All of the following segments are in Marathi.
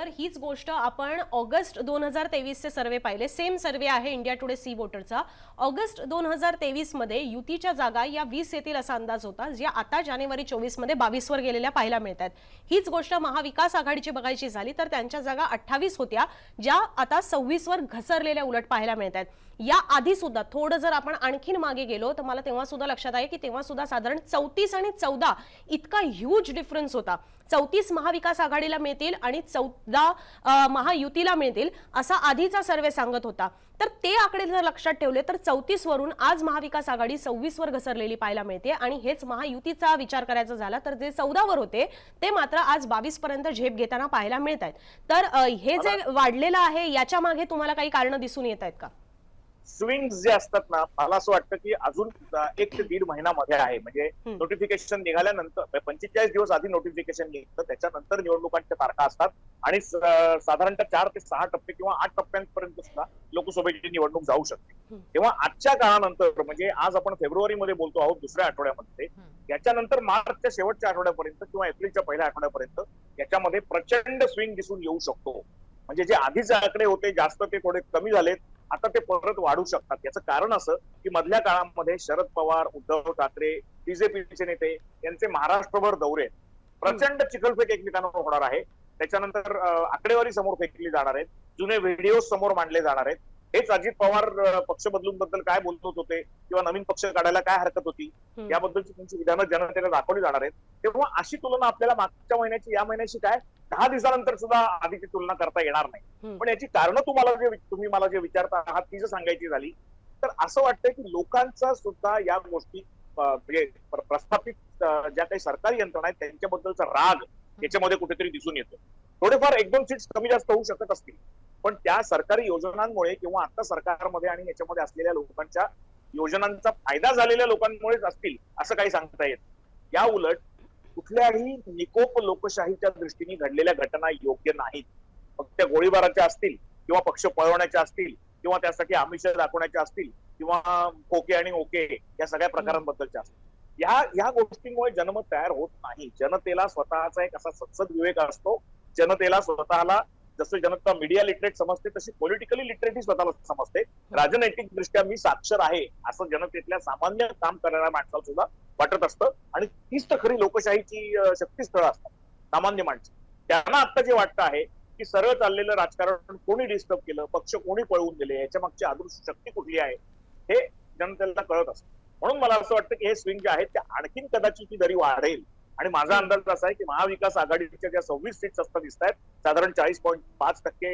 तर हीच गोष्ट आपण ऑगस्ट दोन हजार तेवीसचे सर्वे पाहिले. सेम सर्वे आहे इंडिया टुडे सी वोटरचा. ऑगस्ट दोन हजार तेवीसमध्ये युतीच्या जागा या वीस येतील असा अंदाज होता ज्या आता जानेवारी चोवीसमध्ये बावीसवर गेलेल्या पाहायला मिळत आहेत हीच गोष्ट महाविकास आघाडीची बघायची झाली तर त्यांच्या जागा अठ्ठावीस होत्या ज्या आता सव्वीसवर घसरलेल्या उलट पाहायला मिळत आहेत या आधी सुद्धा थोडं जर आपण आणखीन मागे गेलो तर मला तेव्हा सुद्धा लक्षात आहे की तेव्हा सुद्धा साधारण चौतीस आणि चौदा इतका ह्यूज डिफरन्स होता. चौतीस महाविकास आघाडीला मिळतील आणि चौ अ, महायुतीला मिळतील असा आधीचा सर्वे सांगत होता. तर ते आकडे जर लक्षात ठेवले तर चौतीस वरून आज महाविकास आघाडी सव्वीस वर घसरलेली पाहायला मिळते आणि हेच महायुतीचा विचार करायचा झाला तर जे चौदावर होते ते मात्र आज बावीस पर्यंत झेप घेताना पाहायला मिळत आहेत तर हे जे वाढलेलं आहे याच्या मागे तुम्हाला काही कारण दिसून येत आहेत का? स्विंग जे असतात ना मला असं वाटतं की अजून एक ते दीड महिन्यामध्ये आहे. म्हणजे. नोटिफिकेशन निघाल्यानंतर पंचेचाळीस दिवस आधी नोटिफिकेशन निघतं त्याच्यानंतर निवडणुकांच्या तारखा असतात. आणि साधारणतः चार ते सहा टप्पे किंवा आठ टप्प्यांपर्यंत सुद्धा लोकसभेची निवडणूक जाऊ शकते. तेव्हा आजच्या काळानंतर म्हणजे आज आपण फेब्रुवारी मध्ये बोलतो आहोत दुसऱ्या आठवड्यामध्ये याच्यानंतर मार्चच्या शेवटच्या आठवड्यापर्यंत किंवा एप्रिलच्या पहिल्या आठवड्यापर्यंत याच्यामध्ये प्रचंड स्विंग दिसून येऊ शकतो. म्हणजे जे आधीचे आकडे होते जास्त ते थोडे कमी झालेत. आता ते परत वाढू शकतात. याचं कारण असं की मधल्या काळामध्ये शरद पवार उद्धव ठाकरे बीजेपीचे नेते यांचे महाराष्ट्रभर दौरे प्रचंड चिखलफेक एकमेकांवर होणार आहे. त्याच्यानंतर आकडेवारी समोर फेकली जाणार आहेत. जुने व्हिडिओ समोर मांडले जाणार आहेत. हेच अजित पवार पक्ष बदलून बद्दल काय बोलत होते किंवा नवीन पक्ष काढायला काय हरकत होती. याबद्दलची त्यांची विधानं जनतेला दाखवली जाणार आहेत तेव्हा अशी तुलना आपल्याला मागच्या महिन्याची या महिन्याची काय दहा दिवसानंतर सुद्धा आधीची तुलना करता येणार नाही. पण याची कारणं तुम्हाला जे तुम्ही मला जे विचारता आहात ती जर सांगायची झाली तर असं वाटतंय की लोकांचा सुद्धा या गोष्टी म्हणजे प्र- प्रस्थापित ज्या काही सरकारी यंत्रणा आहेत त्यांच्याबद्दलचा राग याच्यामध्ये कुठेतरी दिसून येतो थोडेफार एक दोन सीट्स कमी जास्त होऊ शकत असतील पण त्या सरकारी योजनांमुळे किंवा आता सरकारमध्ये आणि याच्यामध्ये असलेल्या लोकांच्या योजनांचा फायदा झालेल्या लोकांमुळेच असतील असं काही सांगता येत या उलट कुठल्याही निकोप लोकशाहीच्या दृष्टीने घडलेल्या घटना योग्य नाहीत. त्या गोळीबाराच्या असतील किंवा पक्ष पळवण्याच्या असतील किंवा त्यासाठी आमिष दाखवण्याच्या असतील किंवा खोके आणि ओके या सगळ्या प्रकारांबद्दलच्या असतील. या ह्या गोष्टींमुळे जनमत तयार होत नाही. जनतेला स्वतःचा एक असा सत्सद विवेक असतो. जनतेला स्वतःला जसं जनता मीडिया लिटरेट समजते तशी पॉलिटिकली लिटरेटही स्वतःला समजते. राजनैतिक दृष्ट्या मी साक्षर आहे असं जनतेतल्या सामान्य काम करणाऱ्या माणसाला सुद्धा वाटत असतं. आणि तीच तर खरी लोकशाहीची अं, शक्तीस्थळं असतात सामान्य माणसं. त्यांना आता जे वाटतं आहे की सरळ चाललेलं राजकारण कोणी डिस्टर्ब केलं पक्ष कोणी पळवून दिले याच्या मागची आदृश शक्ती कुठली आहे हे जनतेला कळत असतं. म्हणून मला असं वाटतं की हे स्विंग जे आहेत ते आणखीन कदाचित ती दरी वाढेल. आणि माझा अंदाज असा आहे की महाविकास आघाडीच्या ज्या सव्वीस सीट्स असतात दिसत आहेत साधारण चाळीस पॉईंट पाच टक्के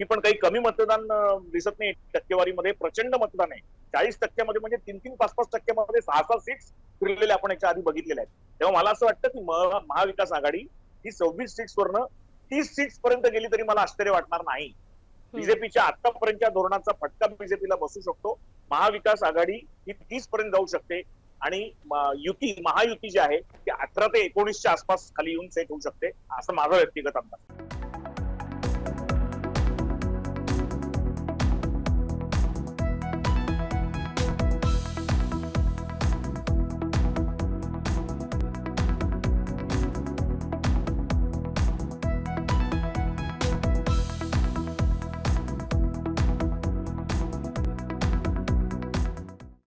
ही पण काही कमी मतदान दिसत नाही टक्केवारीमध्ये प्रचंड मतदान आहे. चाळीस टक्क्यामध्ये म्हणजे तीन तीन पाच पाच टक्क्यामध्ये सहा सहा सीट्स फिरलेले आपण याच्या आधी बघितलेल्या आहेत. तेव्हा मला असं वाटतं की महाविकास आघाडी ही सव्वीस सीट्स वरनं तीस सीट्स पर्यंत गेली तरी मला आश्चर्य वाटणार नाही. बीजेपीच्या आतापर्यंतच्या धोरणाचा फटका बीजेपीला बसू शकतो. महाविकास आघाडी ही तीस पर्यंत जाऊ शकते. आणि युती महायुती जी आहे ती अठरा ते एकोणीसच्या आसपास खाली येऊन सेट होऊ शकते असं माझा व्यक्तिगत अंदाज.